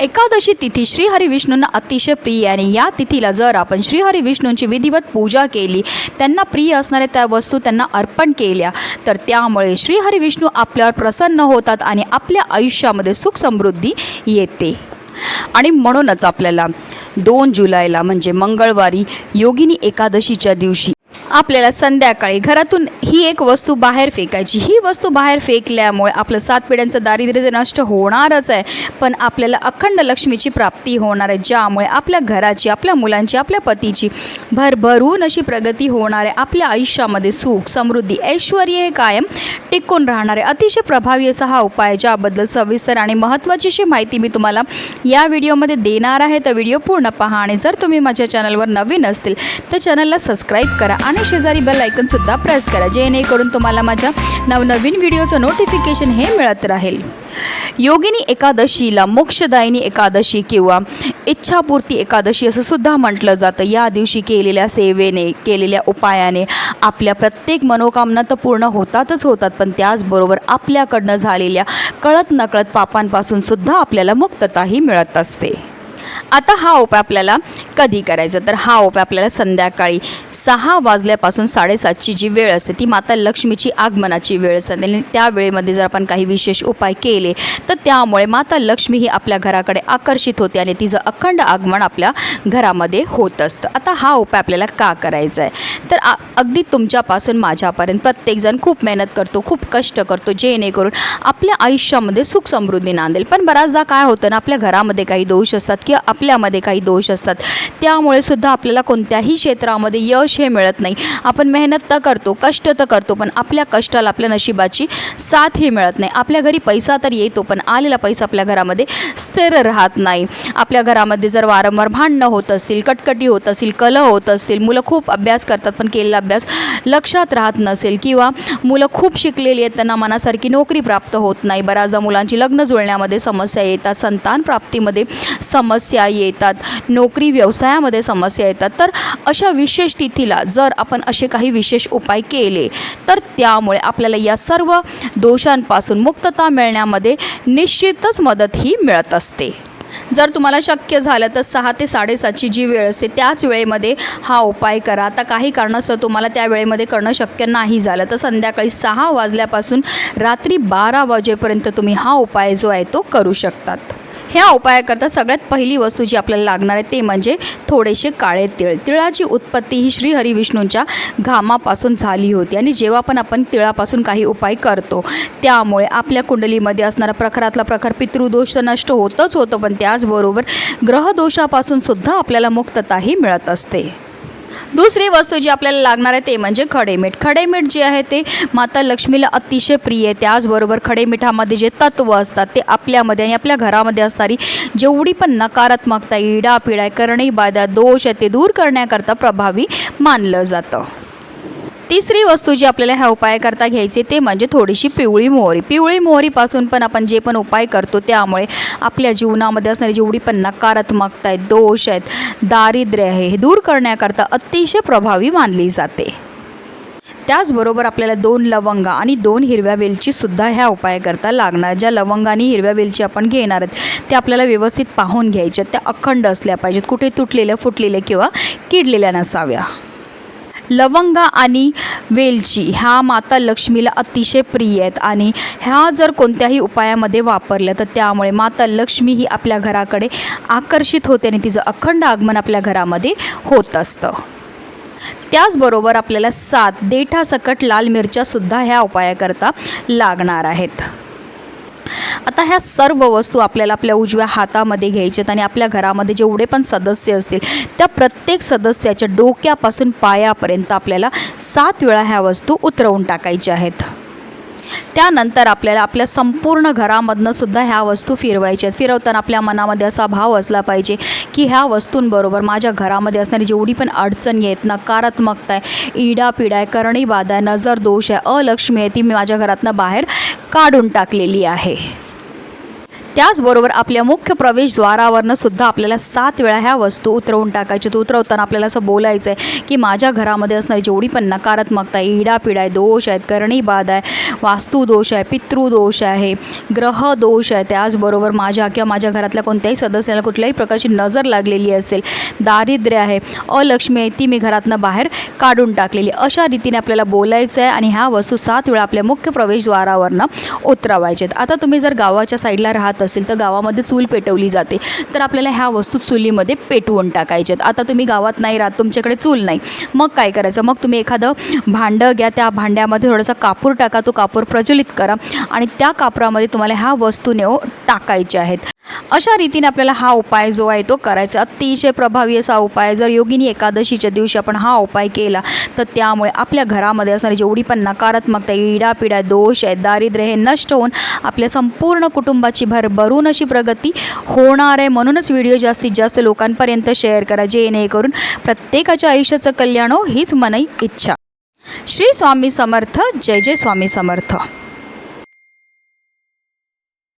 एकादशी तिथी श्रीहरी विष्णूंना अतिशय प्रिय आणि या तिथीला जर आपण श्रीहरी विष्णूंची विधिवत पूजा केली त्यांना प्रिय असणाऱ्या त्या वस्तू त्यांना अर्पण केल्या तर त्यामुळे श्रीहरी विष्णू आपल्यावर प्रसन्न होतात आणि आपल्या आयुष्यामध्ये सुख समृद्धी येते. आणि म्हणूनच आपल्याला दोन जुलैला म्हणजे मंगळवारी योगिनी एकादशीच्या दिवशी आपल्याला संध्याकाळी घरातून ही एक वस्तू बाहेर फेकायची. ही वस्तू बाहेर फेकल्यामुळे आपलं सात पिढ्यांचं दारिद्र्य नष्ट होणारच आहे. पण आपल्याला अखंड लक्ष्मीची प्राप्ती होणार आहे. ज्यामुळे आपल्या घराची आपल्या मुलांची आपल्या पतीची भरभरून अशी प्रगती होणार आहे. आपल्या आयुष्यामध्ये सुख समृद्धी ऐश्वर हे कायम टिकून राहणार आहे. अतिशय प्रभावी असा हा उपाय आहे, ज्याबद्दल सविस्तर आणि महत्त्वाची अशी माहिती मी तुम्हाला या व्हिडिओमध्ये देणार आहे. तर व्हिडिओ पूर्ण पहा आणि जर तुम्ही माझ्या चॅनलवर नवीन असतील तर चॅनलला सबस्क्राईब करा आणि शेजारी बेल आयकनसुद्धा प्रेस करा जेणेकरून तुम्हाला माझ्या नवनवीन व्हिडिओचं नोटिफिकेशन हे मिळत राहील. योगिनी एकादशीला मोक्षदायिनी एकादशी किंवा इच्छापूर्ती एकादशी असं सुद्धा म्हटलं जातं. या दिवशी केलेल्या सेवेने केलेल्या उपायाने आपल्या प्रत्येक मनोकामना तर पूर्ण होतातच होतात पण त्याचबरोबर आपल्याकडनं झालेल्या कळत नकळत पापांपासून सुद्धा आपल्याला मुक्तताही मिळत असते. आता हा उपाय आपल्याला कधी करायचा? तर हा उपाय आपल्याला संध्याकाळी सहा वाजल्यापासून साडेसातची जी वेळ असते ती माता लक्ष्मीची आगमनाची वेळ असते. आणि त्या वेळेमध्ये जर आपण काही विशेष उपाय केले तर त्यामुळे माता लक्ष्मी ही आपल्या घराकडे आकर्षित होते आणि तिचं अखंड आगमन आपल्या घरामध्ये होत असतं. आता हा उपाय आपल्याला का करायचा आहे तर अगदी तुमच्यापासून माझ्यापर्यंत प्रत्येकजण खूप मेहनत करतो खूप कष्ट करतो जेणेकरून आपल्या आयुष्यामध्ये सुख समृद्धी नांदेल. पण बऱ्याचदा काय होतं ना आपल्या घरामध्ये काही दोष असतात की किंवा आपल्यामध्ये काही दोष असतात. त्यामुळे सुद्धा आपल्याला कोणत्याही क्षेत्रामध्ये यश हे मिळत नाही. आपण मेहनत तर करतो कष्ट तर करतो पण आपल्या कष्टाला आपल्या नशिबाची साथ ही मिळत नाही. आपल्या घरी पैसा तर येतो पण आलेला पैसा आपल्या घरामध्ये स्थिर राहत नाही. आपल्या घरामध्ये जर वारंवार भांडणं होत असतील कटकटी होत असतील कलह होत असतील मुलं खूप अभ्यास करतात पण केलेला अभ्यास लक्षात राहत नसेल किंवा मुलं खूप शिकलेली आहेत त्यांना मनासारखी नोकरी प्राप्त होत नाही. बऱ्याचदा मुलांची लग्न जुळण्यामध्ये समस्या येतात संतान प्राप्तीमध्ये समस्या समस्या येतात नोकरी व्यवसायामध्ये समस्या येतात. तर अशा विशेष तिथीला जर आपण असे काही विशेष उपाय केले तर त्यामुळे आपल्याला या सर्व दोषांपासून मुक्तता मिळण्यामध्ये निश्चितच मदत ही मिळत असते. जर तुम्हाला शक्य झालं तर सहा ते साडेसातची जी वेळ असते त्याच वेळेमध्ये हा उपाय करा. आता काही कारणास्तव तुम्हाला त्या वेळेमध्ये करणं शक्य नाही झालं तर संध्याकाळी सहा वाजल्यापासून रात्री बारा वाजेपर्यंत तुम्ही हा उपाय जो आहे तो करू शकतात. ह्या उपायाकरता सगळ्यात पहिली वस्तू जी आपल्याला लागणार आहे ते म्हणजे थोडेसे काळे तिळ. तिळाची उत्पत्ती ही श्रीहरिविष्णूंच्या घामापासून झाली होती आणि जेव्हा पण आपण तिळापासून काही उपाय करतो त्यामुळे आपल्या कुंडलीमध्ये असणारा प्रखरातला प्रखर पितृदोष तर नष्ट होतच होतं पण त्याचबरोबर ग्रहदोषापासून सुद्धा आपल्याला मुक्तताही मिळत असते. दुसरी वस्तू जी आपल्याला लागणार आहे ते म्हणजे खडेमीठ. खडेमीठ जे आहे ते माता लक्ष्मीला अतिशय प्रिय आहे. त्याचबरोबर खडेमिठामध्ये जे तत्व असतात ते आपल्यामध्ये आणि आपल्या घरामध्ये असणारी जेवढी पण नकारात्मकता इडापिडा करणे करणी बाधा दोष आहे ते दूर करण्याकरता प्रभावी मानलं जातं. तिसरी वस्तू जी आपल्याला ह्या उपायाकरता घ्यायची ते म्हणजे थोडीशी पिवळी मोहरी. पिवळी मोहरीपासून पण आपण जे पण उपाय करतो त्यामुळे आपल्या जीवनामध्ये असणारी जेवढी पण नकारात्मकता आहेत दोष आहेत दारिद्र्य आहे हे दूर करण्याकरता अतिशय प्रभावी मानली जाते. त्याचबरोबर आपल्याला दोन लवंगा आणि दोन हिरव्या वेलचीसुद्धा ह्या ह्या उपायाकरता लागणार. ज्या लवंगा आणि हिरव्या वेलची आपण घेणार आहेत त्या आपल्याला व्यवस्थित पाहून घ्यायच्या त्या अखंड असल्या पाहिजेत कुठे तुटलेल्या फुटलेल्या किंवा किडलेल्या नसाव्या. लवंगा आणि वेलची ह्या माता लक्ष्मीला अतिशय प्रिय आहेत. आणि ह्या जर कोणत्याही उपायामध्ये वापरल्या तर त्यामुळे माता लक्ष्मी ही आपल्या घराकडे आकर्षित होते आणि तिचं अखंड आगमन आपल्या घरामध्ये होत असतं. त्याचबरोबर आपल्याला सात देठासकट लाल मिरच्यासुद्धा ह्या उपायाकरता लागणार आहेत. आता ह्या सर्व वस्तू आपल्याला आपल्या उजव्या हातामध्ये घ्यायच्यात आणि आपल्या घरामध्ये जेवढे पण सदस्य असतील त्या प्रत्येक सदस्याच्या डोक्यापासून पायापर्यंत आपल्याला सात वेळा ह्या वस्तू उतरवून टाकायच्या आहेत. त्यानंतर आपल्याला आपल्या संपूर्ण घरामधनं सुद्धा ह्या वस्तू फिरवायच्या आहेत. फिरवताना आपल्या मनामध्ये असा भाव असला पाहिजे की ह्या वस्तूंबरोबर माझ्या घरामध्ये असणारी जेवढी पण अडचणी आहेत नकारात्मकता आहे इडापिडा आहे करणी बाधा आहे नजर दोष आहे अलक्ष्मी आहे ती मी माझ्या घरातनं बाहेर काढून टाकलेली आहे. त्याचबरोबर आपल्या मुख्य प्रवेशद्वारावरनं सुद्धा आपल्याला सात वेळा ह्या वस्तू उतरवून टाकायच्या तर उतरवताना आपल्याला असं बोलायचं आहे की माझ्या घरामध्ये असणारी जेवढी पण नकारात्मकता आहे इडापिडा आहे दोष आहेत करणीबाध आहे वास्तुदोष आहे पितृदोष आहे ग्रह दोष आहे त्याचबरोबर माझ्या किंवा माझ्या घरातल्या कोणत्याही सदस्याला कुठल्याही प्रकारची नजर लागलेली असेल दारिद्र्य आहे अलक्ष्मी आहे ती मी घरातनं बाहेर काढून टाकलेली अशा रीतीने आपल्याला बोलायचं आहे आणि ह्या वस्तू सात वेळा आपल्या मुख्य प्रवेशद्वारावरनं उतरवायच्यात आता तुम्ही जर गावाच्या साईडला राहत असेल तर गावामध्ये चूल पेटवली जाते. तर आपल्याला ह्या वस्तू चुलीमध्ये पेटवून टाकायच्यात आता तुम्ही गावात नाही राहत तुमच्याकडे चूल नाही. मग काय करायचं? मग तुम्ही एखादं भांडं घ्या त्या भांड्यामध्ये थोडासा कापूर टाका तो कापूर प्रज्वलित करा आणि त्या कापरामध्ये तुम्हाला ह्या वस्तू नेऊ हो टाकायच्या आहेत. अशा रीतीने आपल्याला हा उपाय जो आहे तो करायचा अतिशय प्रभावी असा उपाय जर योगिनी एकादशीच्या दिवशी आपण हा उपाय केला तर त्यामुळे आपल्या घरामध्ये असणारी जेवढी पण नकारात्मकता इडापिडा दोष आहे दारिद्र्य हे नष्ट होऊन आपल्या संपूर्ण कुटुंबाची भरभरून अशी प्रगती होणार आहे. म्हणूनच व्हिडिओ जास्तीत जास्त लोकांपर्यंत शेअर करा जेणेकरून प्रत्येकाच्या आयुष्याचं कल्याण हो हीच मनई इच्छा. श्री स्वामी समर्थ. जय जय स्वामी समर्थ.